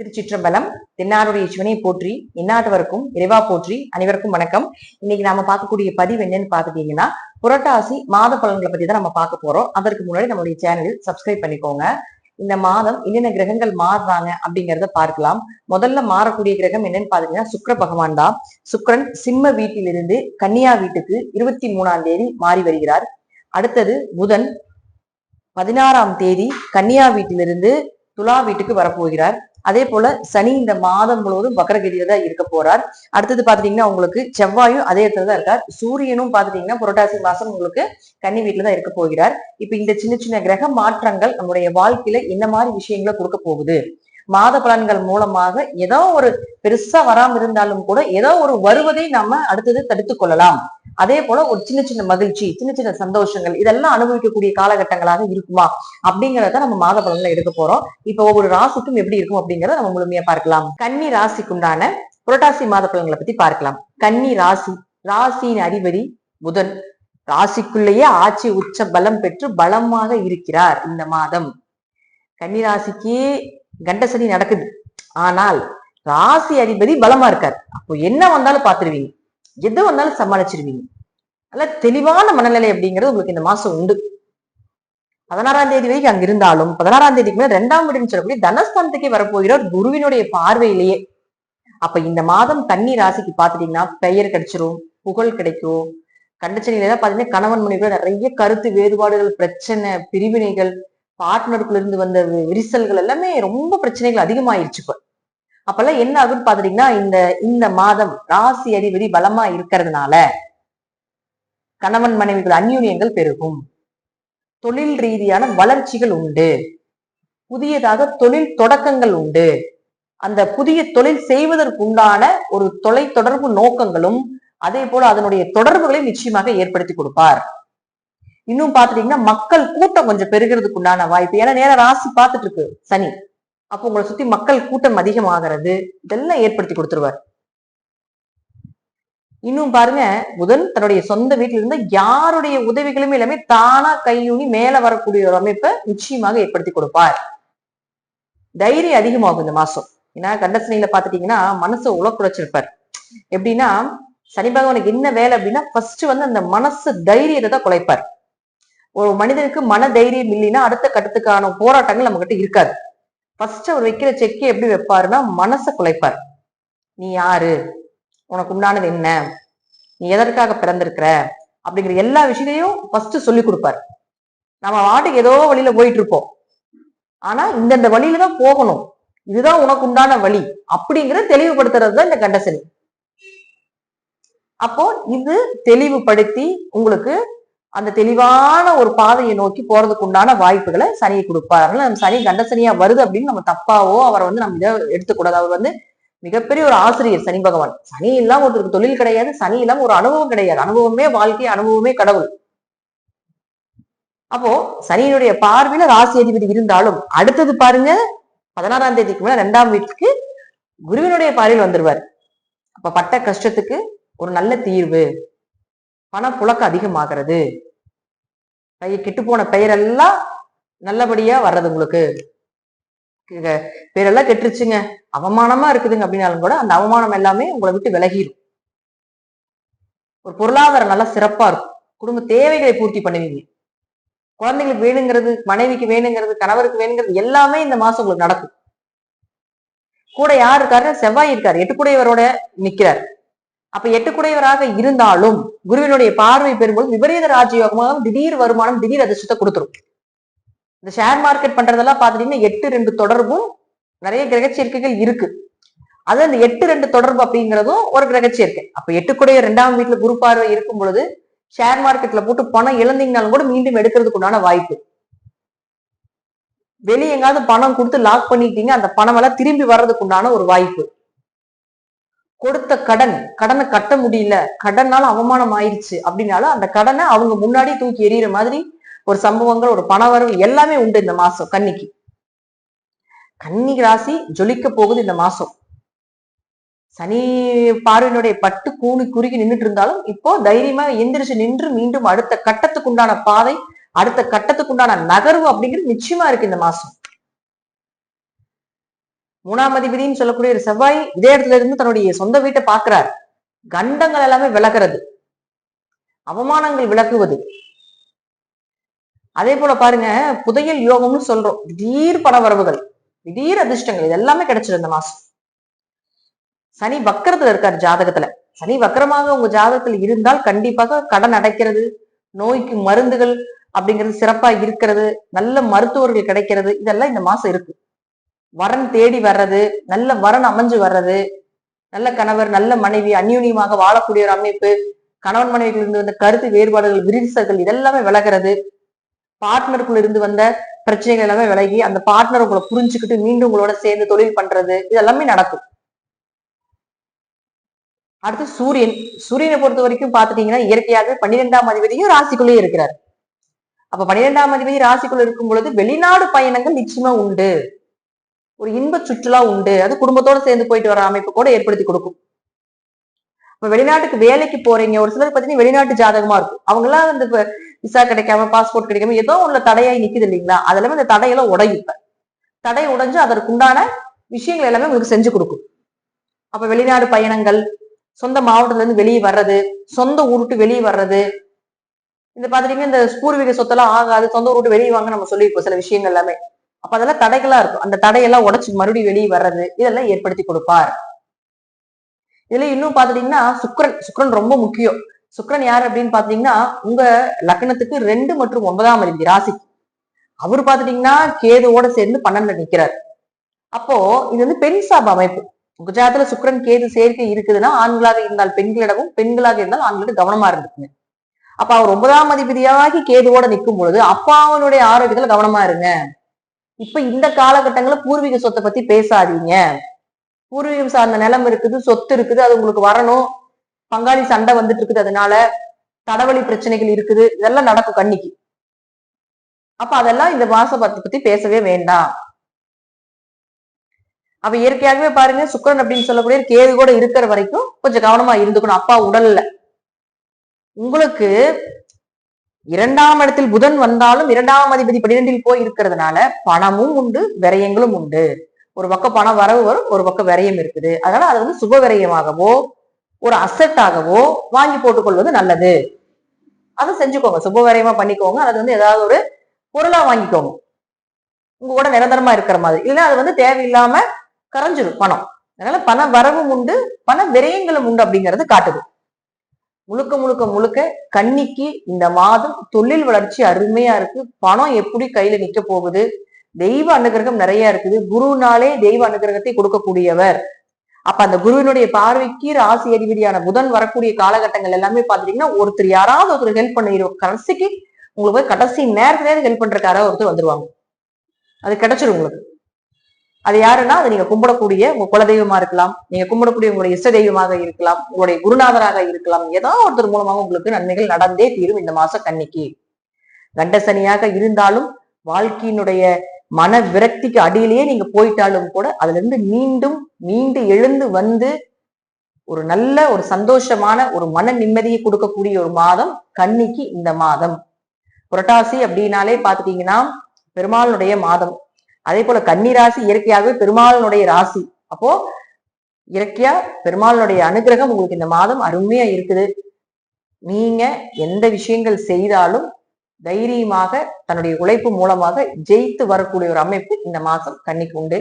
திருச்சிற்றம்பலம் தென்னாருடைய சிவனை போற்றி இந்நாட்டவருக்கும் இறைவா போற்றி அனைவருக்கும் வணக்கம். இன்னைக்கு நாம பார்க்கக்கூடிய பதிவு என்னன்னு பாத்துட்டீங்கன்னா புரட்டாசி மாத பலன்களை பத்தி தான் நம்ம பார்க்க போறோம். அதற்கு முன்னாடி நம்மளுடைய சேனலில் சப்ஸ்கிரைப் பண்ணிக்கோங்க. இந்த மாதம் என்னென்ன கிரகங்கள் மாறுறாங்க அப்படிங்கறத பார்க்கலாம். முதல்ல மாறக்கூடிய கிரகம் என்னன்னு பாத்தீங்கன்னா சுக்கர பகவான் தான். சுக்கிரன் சிம்ம வீட்டிலிருந்து கன்னியா வீட்டுக்கு இருபத்தி மூணாம் தேதி மாறி வருகிறார். அடுத்தது புதன் பதினாறாம் தேதி கன்னியா வீட்டிலிருந்து துலா வீட்டுக்கு வரப்போகிறார். அதே போல சனி இந்த மாதம் முழுவதும் வக்கரகதியில தான் இருக்க போறார். அடுத்தது பாத்துட்டீங்கன்னா உங்களுக்கு செவ்வாயும் அதே இடத்துல தான் இருக்கார். சூரியனும் பாத்துட்டீங்கன்னா புரட்டாசி மாசம் உங்களுக்கு கன்னி வீட்டுல தான் இருக்க போகிறார். இப்ப இந்த சின்ன சின்ன கிரக மாற்றங்கள் நம்முடைய வாழ்க்கையில என்ன மாதிரி விஷயங்களை கொடுக்க போகுது? மாத பலன்கள் மூலமாக ஏதோ ஒரு பெருசா வராம இருந்தாலும் கூட ஏதோ ஒரு வருவதை நாம அடுத்தது தடுத்துக் கொள்ளலாம். அதே போல ஒரு சின்ன சின்ன மகிழ்ச்சி சின்ன சின்ன சந்தோஷங்கள் இதெல்லாம் அனுபவிக்கக்கூடிய காலகட்டங்களாக இருக்குமா அப்படிங்கறத நம்ம மாத பலன்ல எடுக்க போறோம். இப்ப ஒவ்வொரு ராசிக்கும் எப்படி இருக்கும் அப்படிங்கறத நம்ம முழுமையா பார்க்கலாம். கன்னி ராசிக்குண்டான புரட்டாசி மாத பலன்களை பத்தி பார்க்கலாம். கன்னி ராசி ராசியின் அதிபதி புதன். ராசிக்குள்ளேயே ஆட்சி உச்ச பலம் பெற்று பலமாக இருக்கிறார் இந்த மாதம். கன்னி ராசிக்கு கண்டசனி நடக்குது. ஆனால் ராசி அதிபதி பலமா இருக்கார். அப்போ என்ன வந்தாலும் பாத்துருவீங்க எது வந்தாலும் சமாளிச்சிருவீங்க. நல்ல தெளிவான மனநிலை அப்படிங்கிறது உங்களுக்கு இந்த மாசம் உண்டு. பதினாறாம் தேதி வரைக்கும் அங்க இருந்தாலும் பதினாறாம் தேதிக்கு மேல ரெண்டாம் வீடுன்னு சொல்லக்கூடிய தனஸ்தானத்துக்கே வரப்போகிறார் குருவினுடைய பார்வையிலேயே. அப்ப இந்த மாதம் கன்னி ராசிக்கு பாத்துட்டீங்கன்னா பெயர் கிடைச்சிரும் புகழ் கிடைக்கும். கண்டச்சனியில பாத்தீங்கன்னா கணவன் மனைவியோட நிறைய கருத்து வேறுபாடுகள் பிரச்சனை பிரிவினைகள் பார்ட்னருக்குள்ள இருந்து வந்த விரிசல்கள் எல்லாமே ரொம்ப பிரச்சனைகள் அதிகமாயிருச்சு இப்ப. அப்பெல்லாம் என்ன ஆகுன்னு பாத்துட்டீங்கன்னா இந்த இந்த மாதம் ராசி அதிபதி பலமா இருக்கிறதுனால கணவன் மனைவிகள் அந்யூன்யங்கள் பெருகும். தொழில் ரீதியான வளர்ச்சிகள் உண்டு. புதியதாக தொழில் தொடக்கங்கள் உண்டு. அந்த புதிய தொழில் செய்வதற்குண்டான ஒரு தொலை தொடர்பு நோக்கங்களும் அதே போல அதனுடைய தொடர்புகளை நிச்சயமாக ஏற்படுத்தி கொடுப்பார். இன்னும் பாத்துட்டீங்கன்னா மக்கள் கூட்டம் கொஞ்சம் பெருகிறதுக்கு உண்டான வாய்ப்பு. ஏன்னா நேரம் ராசி பார்த்துட்டு இருக்கு சனி. அப்போ உங்களை சுத்தி மக்கள் கூட்டம் அதிகமாகிறது இதெல்லாம் ஏற்படுத்தி கொடுத்துருவார். இன்னும் பாருங்க புதன் தன்னுடைய சொந்த வீட்டில இருந்து யாருடைய உதவிகளுமே எல்லாமே தானா கையூனி மேல வரக்கூடிய ஒரு அமைப்பை நிச்சயமாக ஏற்படுத்தி கொடுப்பார். தைரியம் அதிகமாகும் இந்த மாசம். ஏன்னா கண்டசனையில பாத்துட்டீங்கன்னா மனசை உலக்குழைச்சிருப்பார் எப்படின்னா சனி பகவானுக்கு என்ன வேலை அப்படின்னா ஃபர்ஸ்ட் வந்து அந்த மனசு தைரியத்தை தான் குலைப்பார். ஒரு மனிதனுக்கு மன தைரியம் இல்லைன்னா அடுத்த கட்டத்துக்கான போராட்டங்கள் நம்ம கிட்ட இருக்காது. ஃபர்ஸ்ட் அவர் வைக்கிற செக்கை எப்படி வைப்பாருன்னா மனசை குலைப்பார். நீ யாரு? உனக்கு உண்டானது என்ன? நீ எதற்காக பிறந்திருக்கிற? அப்படிங்கிற எல்லா விஷயத்தையும் ஃபர்ஸ்ட் சொல்லி கொடுப்பார். நம்ம வாட்டுக்கு ஏதோ வழியில போயிட்டு இருப்போம் ஆனா இந்தந்த வழியில தான் போகணும். இதுதான் உனக்கு உண்டான வழி. அப்படிங்கிற தெளிவுபடுத்துறது தான் இந்த கண்டசனி. அப்போ இது தெளிவுபடுத்தி உங்களுக்கு அந்த தெளிவான ஒரு பாதையை நோக்கி போறதுக்கு உண்டான வாய்ப்புகளை சனியை கொடுப்பார். அதனால நம்ம சனி கண்டசனியா வருது அப்படின்னு நம்ம தப்பாவோ அவரை வந்து நம்ம இதை எடுத்துக்கூடாது. அவர் வந்து மிகப்பெரிய ஒரு ஆசிரியர் சனி பகவான். சனி இல்லாம ஒருத்தருக்கு தொழில் கிடையாது. சனி இல்லாம ஒரு அனுபவம் கிடையாது. அனுபவமே வாழ்க்கை அனுபவமே கடவுள். அப்போ சனியினுடைய பார்வையில ராசி அதிபதி இருந்தாலும் அடுத்தது பாருங்க பதினாறாம் தேதிக்கு மேல ரெண்டாம் வீட்டுக்கு குருவினுடைய பார்வையில் வந்துருவார். அப்ப பட்ட கஷ்டத்துக்கு ஒரு நல்ல தீர்வு. பணப்புழக்கம் அதிகமாகிறது. கை கெட்டு போன பெயரெல்லாம் நல்லபடியா வர்றது உங்களுக்கு. பேரெல்லாம் கெட்டுருச்சுங்க. அவமானமா இருக்குதுங்க அப்படின்னாலும் கூட அந்த அவமானம் எல்லாமே உங்களை விட்டு விலகிடும் ஒரு பொருளாதாரம் நல்லா சிறப்பா இருக்கும். குடும்ப தேவைகளை பூர்த்தி பண்ணுவீங்க. குழந்தைங்களுக்கு வேணுங்கிறது மனைவிக்கு வேணுங்கிறது கணவருக்கு வேணுங்கிறது எல்லாமே இந்த மாசம் உங்களுக்கு நடக்கும். கூட யார் இருக்காரு செவ்வாய் இருக்காரு. எட்டுக்குடையவரோட நிக்கிறார். அப்ப எட்டுக்குடையவராக இருந்தாலும் குருவினுடைய பார்வை பெறும்போது விபரீத ராஜயோகமாக திடீர் வருமானம் திடீர் அதிர்ஷ்டத்தை கொடுத்துரும். இந்த ஷேர் மார்க்கெட் பண்றதெல்லாம் பாத்துட்டீங்கன்னா எட்டு ரெண்டு தொடர்பும் நிறைய கிரகச்சேர்க்கைகள் இருக்கு. அது அந்த எட்டு ரெண்டு தொடர்பு அப்படிங்கிறதும் ஒரு கிரகச்சேர்க்கை அப்ப எட்டுக்குடைய ரெண்டாம் வீட்டுல குரு பார்வை இருக்கும் பொழுது ஷேர் மார்க்கெட்ல போட்டு பணம் இழந்தீங்கனாலும் கூட மீண்டும் எடுக்கிறதுக்கு உண்டான வாய்ப்பு. வெளியே எங்காவது பணம் கொடுத்து லாக் பண்ணிட்டீங்க அந்த பணம் எல்லாம் திரும்பி வர்றதுக்கு உண்டான ஒரு வாய்ப்பு. கொடுத்த கடன் கடனை கட்ட முடியல கடனால அவமானம் ஆயிடுச்சு அப்படின்னாலும் அந்த கடனை அவங்க முன்னாடி தூக்கி எறிகிற மாதிரி ஒரு சம்பவங்கள் ஒரு பண வரவு எல்லாமே உண்டு இந்த மாசம் கன்னிக்கு. கன்னி ராசி ஜொலிக்க போகுது இந்த மாசம். சனி பார்வையினுடைய பட்டு கூணி குறுகி நின்றுட்டு இருந்தாலும் இப்போ தைரியமா எந்திரிச்சு நின்று மீண்டும் அடுத்த கட்டத்துக்கு உண்டான பாதை அடுத்த கட்டத்துக்கு உண்டான நகர்வு அப்படிங்கிறது நிச்சயமா இருக்கு இந்த மாசம். மூணாம் அதிபதினு சொல்லக்கூடிய ஒரு செவ்வாய் இதே இடத்துல இருந்து தன்னுடைய சொந்த வீட்டை பார்க்கிறார். கண்டங்கள் எல்லாமே விலகிறது. அவமானங்கள் விளக்குவது அதே போல பாருங்க புதையல் யோகம்னு சொல்றோம். திடீர் பணவரவுகள் திடீர் அதிர்ஷ்டங்கள் இது எல்லாமே கிடைச்சிடும் இந்த மாசம். சனி வக்கரத்துல இருக்காரு ஜாதகத்துல. சனி வக்கரமாக உங்க ஜாதகத்துல இருந்தால் கண்டிப்பாக கடன் அடைக்கிறது நோய்க்கு மருந்துகள் அப்படிங்கிறது சிறப்பா இருக்கிறது நல்ல மருத்துவர்கள் கிடைக்கிறது இதெல்லாம் இந்த மாசம் இருக்கு. வரன் தேடி வர்றது நல்ல வரன் அமைஞ்சு வர்றது நல்ல கணவர் நல்ல மனைவி அந்யூன்யமாக வாழக்கூடிய ஒரு அமைப்பு கணவன் மனைவிகள் இருந்து வந்த கருத்து வேறுபாடுகள் விரிசல்கள் இதெல்லாமே விலகிறது. பார்ட்னருக்குள்ள இருந்து வந்த பிரச்சனைகள் எல்லாமே விலகி அந்த பார்ட்னர் உங்களை புரிஞ்சுக்கிட்டு மீண்டும் உங்களோட சேர்ந்து தொழில் பண்றது இதெல்லாமே நடக்கும். அடுத்து சூரியன். சூரியனை பொறுத்த வரைக்கும் பாத்துட்டீங்கன்னா இயற்கையாகவே பன்னிரெண்டாம் அதிபதியும் ராசிக்குள்ளேயே இருக்கிறார். அப்ப பன்னிரெண்டாம் அதிபதி ராசிக்குள்ள இருக்கும் பொழுது வெளிநாடு பயணங்கள் நிச்சயமா உண்டு. ஒரு இன்ப சுற்றுலா உண்டு. அது குடும்பத்தோட சேர்ந்து போயிட்டு வர அமைப்பு கூட ஏற்படுத்தி கொடுக்கும். இப்ப வெளிநாட்டுக்கு வேலைக்கு போறீங்க ஒரு சிலர் பார்த்தீங்கன்னா வெளிநாட்டு ஜாதகமா இருக்கும். அவங்க எல்லாம் இந்த விசா கிடைக்காம பாஸ்போர்ட் கிடைக்காம ஏதோ உள்ள தடையாய் நிக்குது இல்லைங்களா? அதெல்லாமே இந்த தடையெல்லாம் உடையும் தடை உடைஞ்சு அதற்குண்டான விஷயங்கள் எல்லாமே உங்களுக்கு செஞ்சு கொடுக்கும். அப்ப வெளிநாடு பயணங்கள் சொந்த மாவட்டத்துல இருந்து வெளியே வர்றது சொந்த ஊருட்டு வெளியே வர்றது. இந்த பாத்துட்டீங்கன்னா இந்த பூர்வீக சொத்தெல்லாம் ஆகாது சொந்த ஊருட்டு வெளியே வாங்க நம்ம சொல்லியிருப்போம் சில விஷயங்கள் எல்லாமே. அப்ப அதெல்லாம் தடைகளா இருக்கும். அந்த தடையெல்லாம் உடச்சு மறுபடியும் வெளியே வர்றது இதெல்லாம் ஏற்படுத்தி கொடுப்பார். இதுல இன்னும் பாத்துட்டீங்கன்னா சுக்ரன் சுக்ரன் ரொம்ப முக்கியம். சுக்ரன் யார் அப்படின்னு பாத்தீங்கன்னா உங்க லக்னத்துக்கு ரெண்டு மற்றும் ஒன்பதாம் அதிபதி ராசி. அவர் பாத்துட்டீங்கன்னா கேதுவோட சேர்ந்து பன்னெண்டுல நிக்கிறார். அப்போ இது வந்து பெண் சாப் அமைப்பு. குஜராத்ல சுக்ரன் கேது சேர்க்கை இருக்குதுன்னா ஆண்களாக இருந்தால் பெண்களிடமும் பெண்களாக இருந்தால் ஆண்களுக்கு கவனமா இருந்துக்குங்க. அப்ப அவர் ஒன்பதாம் அதிபதியாகி கேதுவோட நிற்கும் பொழுது அப்பாவனுடைய ஆரோக்கியத்துல கவனமா இருங்க. இப்ப இந்த காலகட்டங்களில் பூர்வீக சொத்தை பத்தி பேசாதீங்க. பூர்வீகம் சார்ந்த நிலம் இருக்குது சொத்து இருக்குது அது உங்களுக்கு வரணும். பங்காளி சண்டை வந்துட்டு இருக்குது அதனால தடவழி பிரச்சனைகள் இருக்குது. இதெல்லாம் நடக்கும் கண்ணிக்கு. அப்ப அதெல்லாம் இந்த மாசத்தை பத்தி பேசவே வேண்டாம். அப்ப இயற்கையாகவே பாருங்க சுக்கரன் அப்படின்னு சொல்லக்கூடிய கேது கூட இருக்கிற வரைக்கும் கொஞ்சம் கவனமா இருந்துக்கணும். அப்பா உடல்ல. உங்களுக்கு இரண்டாம் இடத்தில் புதன் வந்தாலும் இரண்டாம் அதிபதி பன்னிரெண்டில் போய் இருக்கிறதுனால பணமும் உண்டு விரயங்களும் உண்டு. ஒரு பக்கம் பணம் வரவு வரும் ஒரு பக்கம் விரயம் இருக்குது. அதனால அது வந்து சுப விரயமாகவோ ஒரு அசட்டாகவோ வாங்கி போட்டுக்கொள்வது நல்லது. அதை செஞ்சுக்கோங்க. சுப விரயமா பண்ணிக்கோங்க. அது வந்து ஏதாவது ஒரு பொருளா வாங்கிக்கோங்க. உங்க கூட நிரந்தரமா இருக்கிற மாதிரி. இல்லைன்னா அது வந்து தேவையில்லாம கரைஞ்சிடும் பணம். அதனால பண வரவும் உண்டு பண விரயங்களும் உண்டு அப்படிங்கறது காட்டுது. முழுக்க முழுக்க முழுக்க கன்னிக்கு இந்த மாதம் தொழில் வளர்ச்சி அருமையா இருக்கு. பணம் எப்படி கையில நிக்க போகுது? தெய்வ அனுகிரகம் நிறைய இருக்குது. குருனாலே தெய்வ அனுகிரகத்தை கொடுக்கக்கூடியவர். அப்ப அந்த குருவினுடைய பார்வைக்கு ராசி அதிபதியான புதன் வரக்கூடிய காலகட்டங்கள் எல்லாமே பாத்தீங்கன்னா ஒருத்தர் யாராவது ஒருத்தர் ஹெல்ப் பண்ணிடுவோம் கடைசிக்கு உங்களுக்கு கடைசி நேரத்துல ஹெல்ப் பண்றக்கார ஒருத்தர் வந்துருவாங்க. அது கிடைச்சிடும் உங்களுக்கு. அது யாருன்னா அது நீங்க கும்பிடக்கூடிய உங்க குலதெய்வமா இருக்கலாம். நீங்க கும்பிடக்கூடிய உங்களுடைய இஷ்ட தெய்வமாக இருக்கலாம். உங்களுடைய குருநாதராக இருக்கலாம். ஏதோ ஒருத்தர் மூலமாக உங்களுக்கு நன்மைகள் நடந்தே தீரும் இந்த மாச கன்னிக்கு. கண்டசனியாக இருந்தாலும் வாழ்க்கையினுடைய மன விரக்திக்கு அடியிலேயே நீங்க போயிட்டாலும் கூட அதுல இருந்து மீண்டும் மீண்டு எழுந்து வந்து ஒரு நல்ல ஒரு சந்தோஷமான ஒரு மன நிம்மதியை கொடுக்கக்கூடிய ஒரு மாதம் கன்னிக்கு இந்த மாதம். புரட்டாசி அப்படின்னாலே பாத்துட்டீங்கன்னா பெருமாளுடைய மாதம். அதே போல கன்னி ராசி இயற்கையாகவே பெருமாளுடைய ராசி. அப்போ இயற்கையா பெருமாளுடைய அனுகிரகம் உங்களுக்கு இந்த மாதம் அருமையா இருக்குது. நீங்க எந்த விஷயங்கள் செய்தாலும் தைரியமாக தன்னுடைய உழைப்பு மூலமாக ஜெயித்து வரக்கூடிய ஒரு அமைப்பு இந்த மாசம் கன்னிக்கு உண்டு.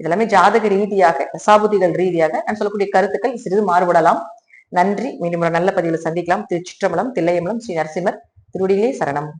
இதெல்லாமே ஜாதக ரீதியாக தசாபுதிகள் ரீதியாக நான் சொல்லக்கூடிய கருத்துக்கள் சிறிது மாறுபடலாம். நன்றி. மீண்டும் ஒரு நல்ல பதிவில் சந்திக்கலாம். திருச்சிற்றம்பலம் தில்லையம்பலம் ஸ்ரீ நரசிம்மர் திருடிலே சரணம்.